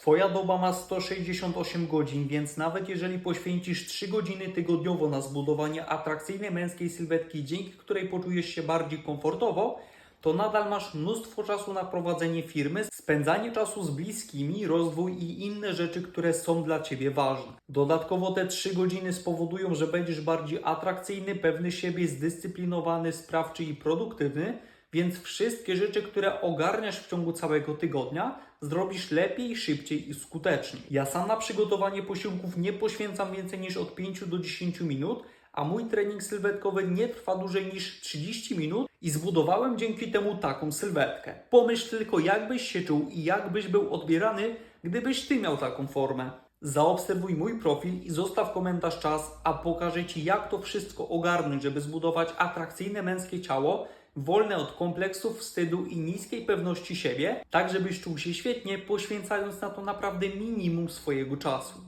Twoja doba ma 168 godzin, więc nawet jeżeli poświęcisz 3 godziny tygodniowo na zbudowanie atrakcyjnej męskiej sylwetki, dzięki której poczujesz się bardziej komfortowo, to nadal masz mnóstwo czasu na prowadzenie firmy, spędzanie czasu z bliskimi, rozwój i inne rzeczy, które są dla Ciebie ważne. Dodatkowo te 3 godziny spowodują, że będziesz bardziej atrakcyjny, pewny siebie, zdyscyplinowany, sprawczy i produktywny, więc wszystkie rzeczy, które ogarniasz w ciągu całego tygodnia, zrobisz lepiej, szybciej i skuteczniej. Ja sam na przygotowanie posiłków nie poświęcam więcej niż od 5 do 10 minut, a mój trening sylwetkowy nie trwa dłużej niż 30 minut i zbudowałem dzięki temu taką sylwetkę. Pomyśl tylko, jak byś się czuł i jak byś był odbierany, gdybyś ty miał taką formę. Zaobserwuj mój profil i zostaw komentarz czas, a pokażę Ci, jak to wszystko ogarnąć, żeby zbudować atrakcyjne męskie ciało, wolne od kompleksów, wstydu i niskiej pewności siebie, tak żebyś czuł się świetnie, poświęcając na to naprawdę minimum swojego czasu.